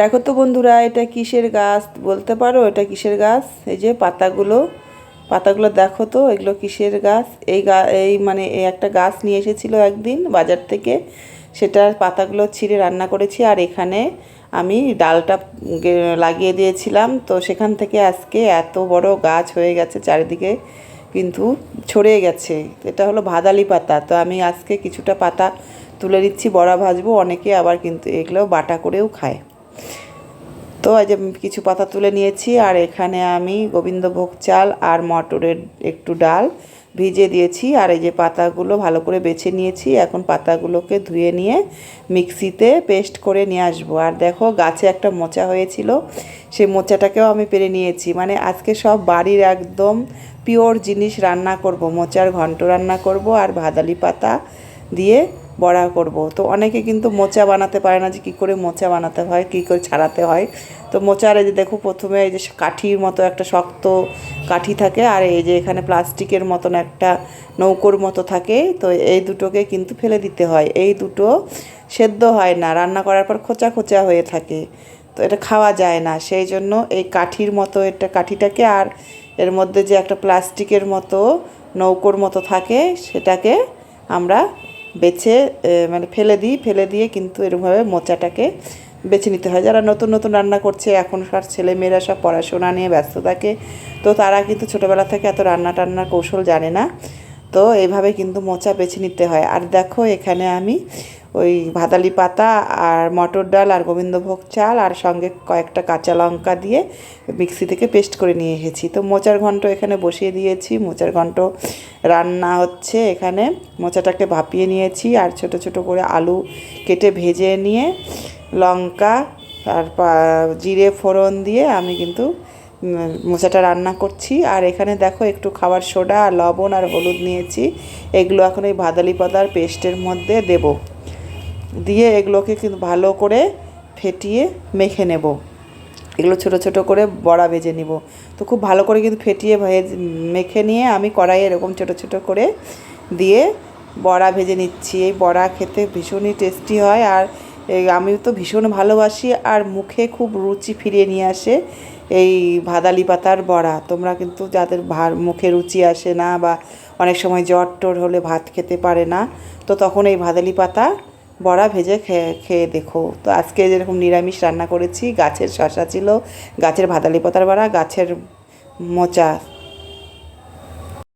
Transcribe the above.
দেখো তো বন্ধুরা, এটা কিসের গাছ বলতে পারো? এটা কিসের গাছ? এই যে পাতাগুলো। পাতাগুলো দেখো তো, এগুলো কিসের গাছ? এই গা, এই মানে একটা গাছ নিয়ে এসেছিল একদিন বাজার থেকে। সেটার পাতাগুলো ছিঁড়ে রান্না করেছি আর এখানে আমি ডালটা লাগিয়ে দিয়েছিলাম। তো সেখান থেকে আজকে এত বড় গাছ হয়ে গেছে চারিদিকে, কিন্তু ছড়িয়ে গেছে। এটা হলো ভাদালি পাতা। তো আমি আজকে কিছুটা পাতা তুলে দিচ্ছি বড়া ভাজবো। অনেকে আবার কিন্তু এগুলো বাটা করেও খায়। তো এই যে কিছু পাতা তুলে নিয়েছি, আর এখানে আমি গোবিন্দভোগ চাল আর মটরের একটু ডাল ভিজে দিয়েছি। আর এই যে পাতাগুলো ভালো করে বেছে নিয়েছি, এখন পাতাগুলোকে ধুয়ে নিয়ে মিক্সিতে পেস্ট করে নিয়ে আসব। আর দেখো গাছে একটা মোচা হয়েছিল, সেই মোচাটাকেও আমি পেরে নিয়েছি। মানে আজকে সব বাড়ির একদম পিওর জিনিস রান্না করব, মোচার ঘন্ট রান্না করব আর ভাদালি পাতা দিয়ে বড়া করব। তো অনেকে কিন্তু মোচা বানাতে পারে না যে কী করে মোচা বানাতে হয়, কী করে ছাড়াতে হয়। তো মোচার এই যে দেখো প্রথমে এই যে কাঠির মতো একটা শক্ত কাঠি থাকে আর এই যে এখানে প্লাস্টিকের মতন একটা নৌকোর মতো থাকে। তো এই দুটোকে কিন্তু ফেলে দিতে হয়। এই দুটো সেদ্ধ হয় না, রান্না করার পর খোঁচা খোঁচা হয়ে থাকে। তো এটা খাওয়া যায় না। সেই জন্য এই কাঠির মতো একটা কাঠিটাকে আর এর মধ্যে যে একটা প্লাস্টিকের মতো নৌকোর মতো থাকে, সেটাকে আমরা বেছে মানে ফেলে দিই, ফেলে দিয়ে কিন্তু এরকমভাবে মোচাটাকে বেছে নিতে হয়। যারা নতুন নতুন রান্না করছে, এখনকার ছেলেমেয়েরা সব পড়াশোনা নিয়ে ব্যস্ত থাকে, তো তারা কিন্তু ছোটোবেলা থেকে এত রান্না টান্নার কৌশল জানে না। তো এভাবে কিন্তু মোচা বেছে নিতে হয়। আর দেখো, এখানে আমি ওই ভাদালি পাতা আর মটর ডাল আর গোবিন্দভোগ চাল আর সঙ্গে কয়েকটা কাঁচা লঙ্কা দিয়ে মিক্সি থেকে পেস্ট করে নিয়ে এসেছি। তো মোচার ঘন্ট এখানে বসিয়ে দিয়েছি। মোচার ঘন্ট রান্না হচ্ছে এখানে। মোচাটাকে ভাপিয়ে নিয়েছি আর ছোট ছোট করে আলু কেটে ভেজে নিয়ে লঙ্কা আর জিরে ফোড়ন দিয়ে আমি কিন্তু মোচাটা রান্না করছি। আর এখানে দেখো একটু খাবার সোডা আর লবণ আর হলুদ নিয়েছি। এগুলো এখন এই ভাদালি পাতার পেস্টের মধ্যে দেবো। দিয়ে এগুলোকে কিন্তু ভালো করে ফেটিয়ে মেখে নেব। এগুলো ছোট ছোট করে বড়া ভেজে নিব। তো খুব ভালো করে কিন্তু ফেটিয়ে ভেজ, মেখে নিয়ে আমি কড়াইয়ে এরকম ছোট ছোট করে দিয়ে বড়া ভেজে নিচ্ছি। এই বড়া খেতে ভীষণই টেস্টি হয় আর আমি তো ভীষণ ভালোবাসি আর মুখে খুব রুচি ফিরিয়ে নিয়ে আসে এই ভাদালি পাতার বড়া। তোমরা কিন্তু যাদের ভা- মুখে রুচি আসে না বা অনেক সময় জ্বর টর হলে ভাত খেতে পারে না, তো তখন এই ভাদালি পাতা বড়া ভেজে খেয়ে খেয়ে দেখো। তো আজকে যেরকম নিরামিষ রান্না করেছি, গাছের শশা ছিল, গাছের ভাদালি পাতার বড়া, গাছের মোচা।